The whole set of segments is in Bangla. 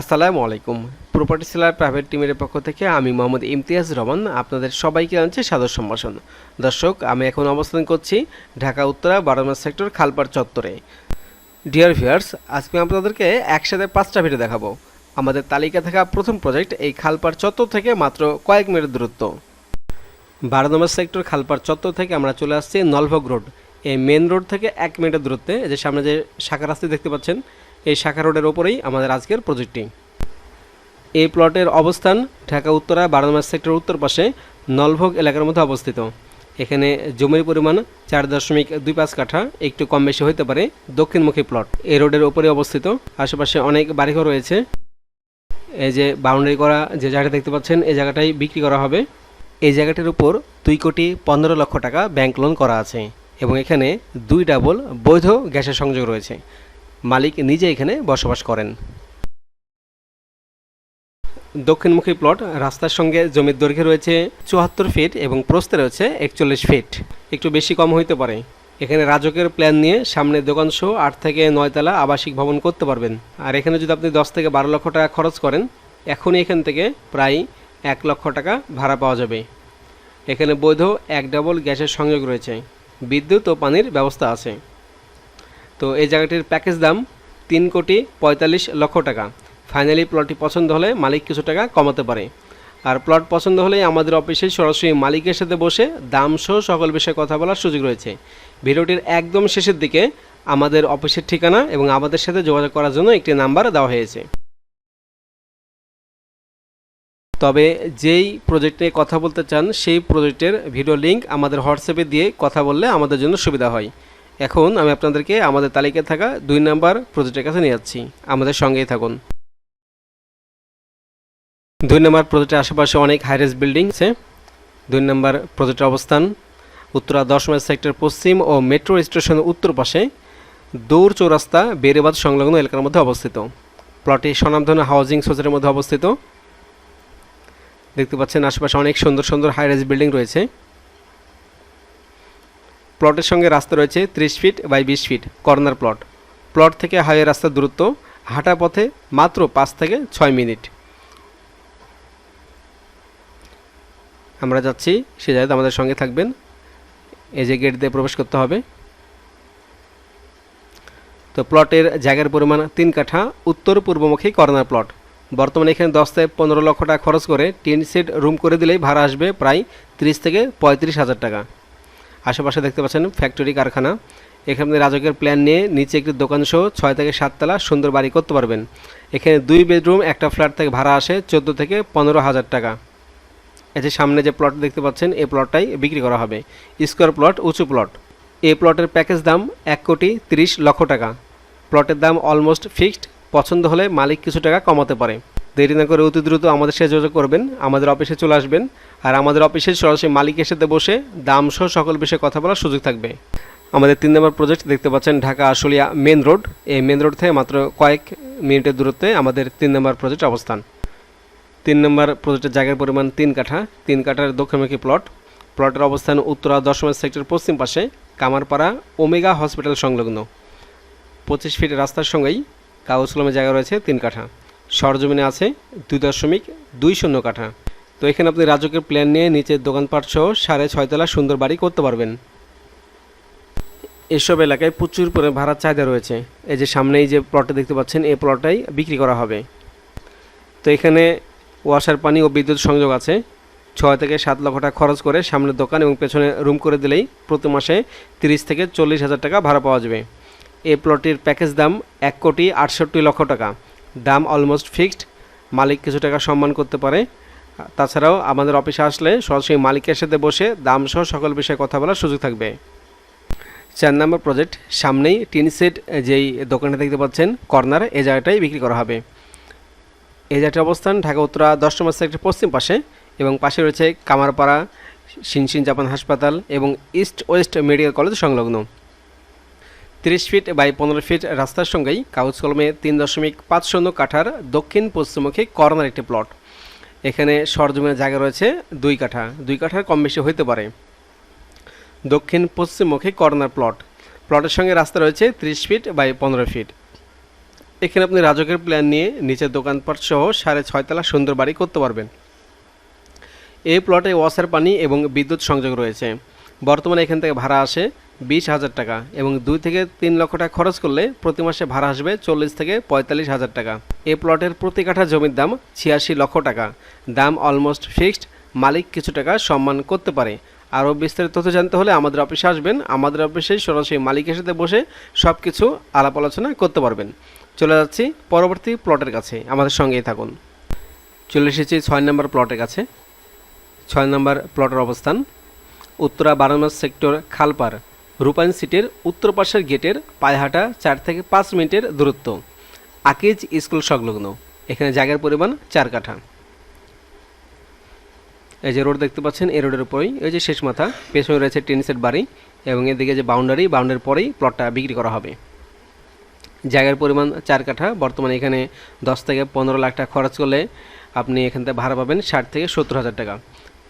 আসসালামু আলাইকুম। প্রপার্টি সেলার প্রাইভেট টিমের পক্ষ থেকে আমি মোহাম্মদ ইমতিয়াজ রহমান, আপনাদের সবাইকে জানাচ্ছি সাদর সম্ভাষণ। দর্শক, আমি এখন অবস্থান করছি ঢাকা, উত্তরা, বারোমা সেক্টর, খালপাড় চত্বরে। ডিয়ার ভিউয়ার্স আজকে আমি আপনাদেরকে একসাথে পাঁচটা ভিডিও দেখাবো। আমাদের তালিকা থাকা প্রথম প্রজেক্ট এই খালপাড় চত্বর থেকে মাত্র কয়েক মিনিট দূরত্ব। বারো নম্বর সেক্টর, খালপাড় চত্বর থেকে আমরা চলে আসছি নলভোগ রোড। এই মেন রোড থেকে এক মিনিটের দূরত্বে যে সামনে যে শাখা রাস্তা দেখতে পাচ্ছেন এই শাখা রোডের ওপরেই আমাদের আজকের প্রজেক্টটি। এই প্লটের অবস্থান ঢাকা উত্তরা বারো নম্বর সেক্টর উত্তর পাশে নলভোগ এলাকার মধ্যে অবস্থিত। এখানে জমির পরিমাণ চার দশমিক দুই পাঁচ কাঠা, একটু কম বেশি হতে পারে দক্ষিণমুখী প্লট। এই রোডের ওপরে অবস্থিত। আশেপাশে অনেক বাড়িঘর রয়েছে। এই যে বাউন্ডারি করা যে জায়গাটা দেখতে পাচ্ছেন, এই জায়গাটাই বিক্রি করা হবে। এই জায়গাটির উপর দুই কোটি পনেরো লক্ষ টাকা ব্যাংক লোন করা আছে এবং এখানে দুই ডাবল বৈধ গ্যাসের সংযোগ রয়েছে। মালিক নিজে এখানে বসবাস করেন। দক্ষিণমুখী প্লট, রাস্তার সঙ্গে জমির দৈর্ঘ্য রয়েছে চুয়াত্তর ফিট এবং প্রস্থে রয়েছে একচল্লিশ ফিট। একটু বেশি কম হইতে পারে। এখানে রাজকের প্ল্যান নিয়ে সামনে দোকান সহ আট থেকে নয়তলা আবাসিক ভবন করতে পারবেন। আর এখানে যদি আপনি দশ থেকে বারো লক্ষ টাকা খরচ করেন, এখনই এখান থেকে প্রায় এক লক্ষ টাকা ভাড়া পাওয়া যাবে। এখানে বৈধ এক ডাবল গ্যাসের সংযোগ রয়েছে। বিদ্যুৎ ও পানির ব্যবস্থা আছে। তো এই জায়গাটির প্যাকেজ দাম তিন কোটি পঁয়তাল্লিশ লক্ষ টাকা। ফাইনালি প্লটটি পছন্দ হলে মালিক কিছু টাকা কমাতে পারে। আর প্লট পছন্দ হলে আমাদের অফিসে সরাসরি মালিকের সাথে বসে দাম সহ সকল বিষয়ে কথা বলার সুযোগ রয়েছে। ভিডিওটির একদম শেষের দিকে আমাদের অফিসের ঠিকানা এবং আমাদের সাথে যোগাযোগ করার জন্য একটি নাম্বার দেওয়া হয়েছে। তবে যেই প্রজেক্ট নিয়ে কথা বলতে চান, সেই প্রজেক্টের ভিডিও লিংক আমাদের হোয়াটসঅ্যাপে দিয়ে কথা বললে আমাদের জন্য সুবিধা হয়। এখন আমি আপনাদেরকে আমাদের তালিকায় থাকা দুই নাম্বার প্রজেক্টের কাছে নিয়ে যাচ্ছি। আমাদের সঙ্গেই থাকুন। দুই নম্বর প্রজেক্টের আশেপাশে অনেক হাইরেস বিল্ডিং আছে। দুই নম্বর প্রজেক্টের অবস্থান উত্তরা দশ মাইল সেক্টর পশ্চিম ও মেট্রো স্টেশনের উত্তর পাশে দৌড় চৌরাস্তা বেরেবাদ সংলগ্ন এলাকার মধ্যে অবস্থিত। প্লটটি স্বনামধন্য হাউজিং সোসাইটির মধ্যে অবস্থিত। দেখতে পাচ্ছেন আশেপাশে অনেক সুন্দর সুন্দর হাইরেস বিল্ডিং রয়েছে। প্লটের সঙ্গে রাস্তা রয়েছে ত্রিশ ফিট বাই বিশ ফিট কর্নার প্লট প্লট থেকে হাইওয়ে রাস্তার দূরত্ব হাঁটা পথে মাত্র পাঁচ থেকে ছয় মিনিট। আমরা যাচ্ছি, সে জায়গাতে আমাদের সঙ্গে থাকবেন। এই যে গেট দিয়ে প্রবেশ করতে হবে। তো প্লটের জায়গার পরিমাণ তিন কাঠা, উত্তর পূর্বমুখী কর্নার প্লট বর্তমানে এখানে দশ থেকে পনেরো লক্ষ টাকা খরচ করে টিন সেট রুম করে দিলেই ভাড়া আসবে প্রায় তিরিশ থেকে পঁয়ত্রিশ হাজার টাকা। আশেপাশে দেখতে পাচ্ছেন ফ্যাক্টরি, কারখানা। এখানে রাজকের প্ল্যান নিয়ে নিচে একটি দোকান সহ ছয় থেকে সাততলা সুন্দর বাড়ি করতে পারবেন। এখানে দুই বেডরুম একটা ফ্ল্যাট থেকে ভাড়া আসে চোদ্দ থেকে পনেরো হাজার টাকা। যে সামনে যে প্লট দেখতে পাচ্ছেন, এই প্লটটাই বিক্রি করা হবে। স্কোয়ার প্লট উঁচু প্লট এই প্লটের প্যাকেজ দাম এক কোটি তিরিশ লক্ষ টাকা। প্লটের দাম অলমোস্ট ফিক্সড পছন্দ হলে মালিক কিছু টাকা কমাতে পারে। দেরি না করে অতি দ্রুত আমাদের সাথে যোগাযোগ করবেন, আমাদের অফিসে চলে আসবেন, আর আমাদের অফিসে সরাসরি মালিকের সাথে বসে দাম সহ সকল বিষয়ে কথা বলার সুযোগ থাকবে। আমাদের তিন নম্বর প্রজেক্ট দেখতে পাচ্ছেন ঢাকা আশুলিয়া মেন রোড এই মেন রোড থেকে মাত্র কয়েক মিনিটের দূরত্বে আমাদের তিন নম্বর প্রজেক্ট অবস্থান। তিন নম্বর প্রজেক্টের জায়গার পরিমাণ তিন কাঠা। তিন কাঠার দক্ষিণমুখী প্লট প্লটের অবস্থান উত্তরা দশম সেক্টর পশ্চিম পাশে কামারপাড়া ওমেগা হসপিটাল সংলগ্ন। পঁচিশ ফিট রাস্তার সঙ্গেই কাগজ কলমের জায়গা রয়েছে তিন কাঠা। সরজমিনে আছে দুই দশমিক দুই শূন্য কাঠা। তো এখানে আপনি রাজকের প্ল্যান নিয়ে নিচের দোকানপাট সহ সাড়ে ছয়তলা সুন্দর বাড়ি করতে পারবেন। এসব এলাকায় প্রচুর পরিমাণে ভাড়ার চাহিদা রয়েছে। এই যে সামনেই যে প্লটটা দেখতে পাচ্ছেন, এই প্লটটাই বিক্রি করা হবে। তো এখানে ওয়াশার পানি ও বিদ্যুৎ সংযোগ আছে। ছয় থেকে সাত লক্ষ টাকা খরচ করে সামনের দোকান এবং পেছনে রুম করে দিলেই প্রতি মাসে তিরিশ থেকে চল্লিশ হাজার টাকা ভাড়া পাওয়া যাবে। এই প্লটটির প্যাকেজ দাম এক কোটি আটষট্টি লক্ষ টাকা। দাম অলমোস্ট ফিক্সড মালিক কিছু টাকা সম্মান করতে পারে। তাছাড়াও আমাদের অফিসে আসলে সরাসরি মালিকের সাথে বসে দাম সহ সকল বিষয়ে কথা বলার সুযোগ থাকবে। চার নম্বর প্রজেক্ট সামনেই টিন সেট, যেই দোকানটা দেখতে পাচ্ছেন, কর্নার এ জায়গাটাই বিক্রি করা হবে। এই জায়গাটির অবস্থান ঢাকা উত্তরা দশ নম্বর সেক্টর পশ্চিম পাশে এবং পাশে রয়েছে কামারপাড়া সিনসিন জাপান হাসপাতাল এবং ইস্ট ওয়েস্ট মেডিকেল কলেজ সংলগ্ন। তিরিশ ফিট বাই পনেরো ফিট রাস্তার সঙ্গেই কাগজ কলমে তিন দশমিক পাঁচ শূন্য কাঠার দক্ষিণ পশ্চিমমুখী কর্নার একটি প্লট এখানে সরজমিনের জায়গা রয়েছে দুই কাঠা। দুই কাঠার কম বেশি হইতে পারে। দক্ষিণ পশ্চিমমুখী কর্নার প্লট প্লটের সঙ্গে রাস্তা রয়েছে ত্রিশ ফিট বাই পনেরো ফিট। এখানে আপনি রাজকের প্ল্যান নিয়ে নিচের দোকানপাট সহ সাড়ে ছয়তলা সুন্দর বাড়ি করতে পারবেন। এই প্লটে ওয়াসার পানি এবং বিদ্যুৎ সংযোগ রয়েছে। বর্তমানে এখান থেকে ভাড়া আসে বিশ হাজার টাকা এবং দুই থেকে তিন লক্ষ টাকা খরচ করলে প্রতি মাসে ভাড়া আসবে চল্লিশ থেকে পঁয়তাল্লিশ হাজার টাকা। এ প্লটের প্রতি কাঠা জমির দাম ছিয়াশি লক্ষ টাকা। দাম অলমোস্ট ফিক্সড মালিক কিছু টাকা সম্মান করতে পারে। আরও বিস্তারিত তথ্য জানতে হলে আমাদের অফিসে আসবেন। আমাদের অফিসে সরাসরি মালিকের সাথে বসে সব কিছু আলাপ আলোচনা করতে পারবেন। চলে যাচ্ছি পরবর্তী প্লটের কাছে। আমাদের সঙ্গেই থাকুন। চলে এসেছি ছয় নম্বর প্লটের কাছে। ছয় নম্বর প্লটের অবস্থান। উত্তরা বারামাস সেক্টর খালপার রূপায়ণ সিটের উত্তর পাশের গেটের পায়হাটা চার থেকে পাঁচ মিনিটের দূরত্ব। আকিজ স্কুল সংলগ্ন। এখানে জায়গার পরিমাণ চার কাঠা। এই যে রোড দেখতে পাচ্ছেন, এই রোডের উপরেই, এই যে শেষ মাথা, পেছনে রয়েছে টিন সেট বাড়ি এবং এদিকে যে বাউন্ডারি, বাউন্ডারির পরেই প্লটটা বিক্রি করা হবে। জায়গার পরিমাণ চার কাঠা, বর্তমানে এখানে দশ থেকে পনেরো লাখ টাকা খরচ করলে আপনি এখান থেকে ভাড়া পাবেন ষাট থেকে সত্তর হাজার টাকা।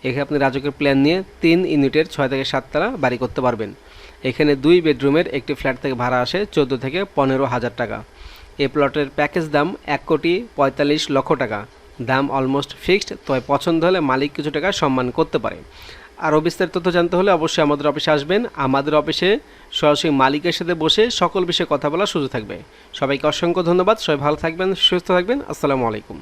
এখানে আপনি রাজকের প্ল্যান নিয়ে তিন ইউনিটের ছয় থেকে সাততলা বাড়ি করতে পারবেন। এখানে দুই বেডরুমের একটি ফ্ল্যাট থেকে ভাড়া আসে চোদ্দ থেকে পনেরো হাজার টাকা। এই প্লটের প্যাকেজ দাম এক কোটি পঁয়তাল্লিশ লক্ষ টাকা। দাম অলমোস্ট ফিক্সড, তবে পছন্দ হলে মালিক কিছু টাকা সম্মান করতে পারে। আরও বিস্তারিত তথ্য জানতে হলে অবশ্যই আমাদের অফিসে আসবেন। আমাদের অফিসে সরাসরি মালিকের সাথে বসে সকল বিষয়ে কথা বলার সুযোগ থাকবে। সবাইকে অসংখ্য ধন্যবাদ। সবাই ভালো থাকবেন, সুস্থ থাকবেন। আসসালামু আলাইকুম।